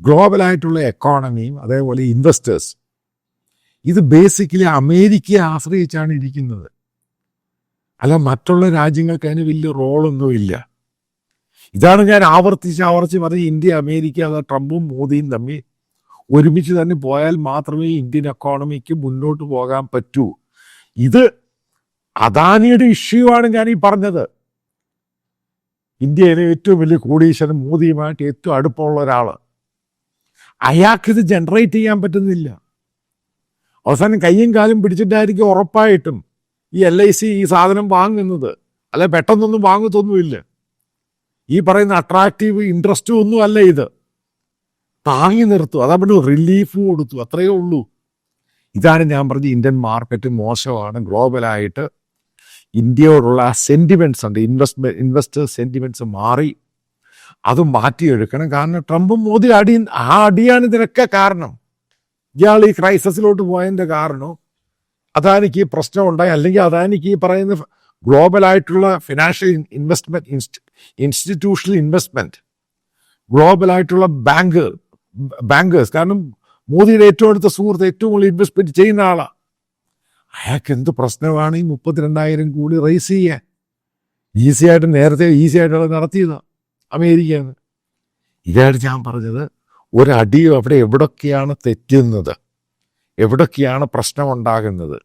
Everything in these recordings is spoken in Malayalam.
ഗ്ലോബലായിട്ടുള്ള എക്കോണമിയും അതേപോലെ ഇൻവെസ്റ്റേഴ്സ്. ഇത് ബേസിക്കലി അമേരിക്കയെ ആശ്രയിച്ചാണ് ഇരിക്കുന്നത്. അല്ല മറ്റുള്ള രാജ്യങ്ങൾക്ക് അതിന് വലിയ റോളൊന്നുമില്ല ഇതാണ് ഞാൻ ആവർത്തിച്ച് ആവർത്തിച്ച് പറഞ്ഞ് ഇന്ത്യ അമേരിക്ക അത് ട്രംപും മോദിയും തമ്മിൽ ഒരുമിച്ച് തന്നെ പോയാൽ മാത്രമേ ഇന്ത്യൻ എക്കോണമിക്ക് മുന്നോട്ട് പോകാൻ പറ്റൂ. ഇത് അദാനിയുടെ ഇഷ്യൂ ആണ് ഞാൻ ഈ പറഞ്ഞത്. ഇന്ത്യയിലെ ഏറ്റവും വലിയ കോടീശ്വരൻ മോദിയുമായിട്ട് ഏറ്റവും അടുപ്പമുള്ള ഒരാൾ അയാൾക്കിത് ജനറേറ്റ് ചെയ്യാൻ പറ്റുന്നില്ല. അവസാനം കയ്യും കാലും പിടിച്ചിട്ടായിരിക്കും ഉറപ്പായിട്ടും ഈ എൽ ഐ സി ഈ സാധനം വാങ്ങുന്നത്. അല്ലെ പെട്ടെന്നൊന്നും വാങ്ങത്തൊന്നുമില്ല. ഈ പറയുന്ന അട്രാക്റ്റീവ് ഇൻട്രസ്റ്റും ഒന്നും അല്ല ഇത്. താങ്ങി നിർത്തും. അതവിടെ റിലീഫ് കൊടുത്തു. അത്രയേ ഉള്ളൂ. ഇതാണ് ഞാൻ പറഞ്ഞ ഇന്ത്യൻ മാർക്കറ്റ് മോശമാണ്. ഗ്ലോബലായിട്ട് ഇന്ത്യയോടുള്ള ആ സെന്റിമെന്റ്സ് ഉണ്ട്. ഇൻവെസ്റ്റ്മെന്റ് ഇൻവെസ്റ്റേഴ്സ് സെന്റിമെന്റ്സ് മാറി. അത് മാറ്റിയെടുക്കണം. കാരണം ട്രംപും മോദി അടി ആ അടിയാണ് ഇതിനൊക്കെ കാരണം. ഇയാൾ ഈ ക്രൈസിസിലോട്ട് പോയതിന്റെ കാരണം. അദാനിക്ക് ഈ പ്രശ്നം ഉണ്ടായി. അല്ലെങ്കിൽ അദാനിക്ക് ഈ പറയുന്ന ഗ്ലോബലായിട്ടുള്ള ഫിനാൻഷ്യൽ ഇൻവെസ്റ്റ്മെന്റ് ഇൻസ്റ്റിറ്റ്യൂഷണൽ ഇൻവെസ്റ്റ്മെന്റ് ഗ്ലോബലായിട്ടുള്ള ബാങ്ക് ബാങ്കേഴ്സ്. കാരണം മോദിയുടെ ഏറ്റവും അടുത്ത സുഹൃത്ത് ഏറ്റവും കൂടുതൽ ഇൻവെസ്റ്റ്മെന്റ് ചെയ്യുന്ന ആളാണ് അയാൾക്ക് എന്ത് പ്രശ്നമാണ് ഈ മുപ്പത്തിരണ്ടായിരം കൂടി റേസ് ചെയ്യാൻ? ഈസി ആയിട്ട് നേരത്തെ ഈസി ആയിട്ടുള്ള നടത്തിയതാണ് അമേരിക്കയിൽ നിന്ന് ഇതാണ് ഞാൻ പറഞ്ഞത് ഒരടിയും അവിടെ എവിടൊക്കെയാണ് തെറ്റുന്നത്? എവിടൊക്കെയാണ് പ്രശ്നമുണ്ടാകുന്നത്?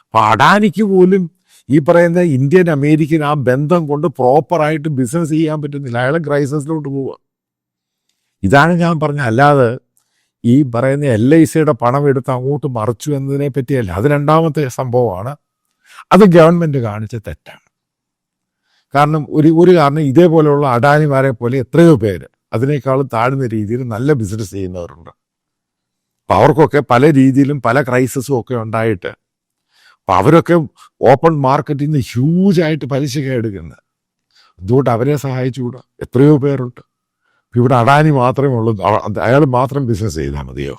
അപ്പം അഡാനിക്ക് പോലും ഈ പറയുന്ന ഇന്ത്യൻ അമേരിക്കൻ ആ ബന്ധം കൊണ്ട് പ്രോപ്പറായിട്ട് ബിസിനസ് ചെയ്യാൻ പറ്റുന്നില്ല. അയാൾ ക്രൈസിസിലോട്ട് പോവുക ഇതാണ് ഞാൻ പറഞ്ഞത്. അല്ലാതെ ഈ പറയുന്ന എൽ ഐ സിയുടെ പണം എടുത്ത് അങ്ങോട്ട് മറിച്ചു എന്നതിനെ പറ്റിയല്ല. അത് രണ്ടാമത്തെ സംഭവമാണ്. അത് ഗവൺമെന്റ് കാണിച്ച തെറ്റാണ്. കാരണം ഒരു ഒരു കാരണം ഇതേപോലെയുള്ള അഡാനിമാരെ പോലെ എത്രയോ പേര് അതിനേക്കാളും താഴ്ന്ന രീതിയിൽ നല്ല ബിസിനസ് ചെയ്യുന്നവരുണ്ട്. അപ്പം അവർക്കൊക്കെ പല രീതിയിലും പല ക്രൈസിസും ഒക്കെ ഉണ്ടായിട്ട് അപ്പം അവരൊക്കെ ഓപ്പൺ മാർക്കറ്റിൽ നിന്ന് ഹ്യൂജായിട്ട് പലിശ എടുക്കുന്നത് എന്തുകൊണ്ട് അവരെ സഹായിച്ചുകൂടാ? എത്രയോ പേരുണ്ട്. ഇവിടെ അഡാനി മാത്രമേ ഉള്ളൂ. അയാൾ മാത്രം ബിസിനസ് ചെയ്താൽ മതിയോ?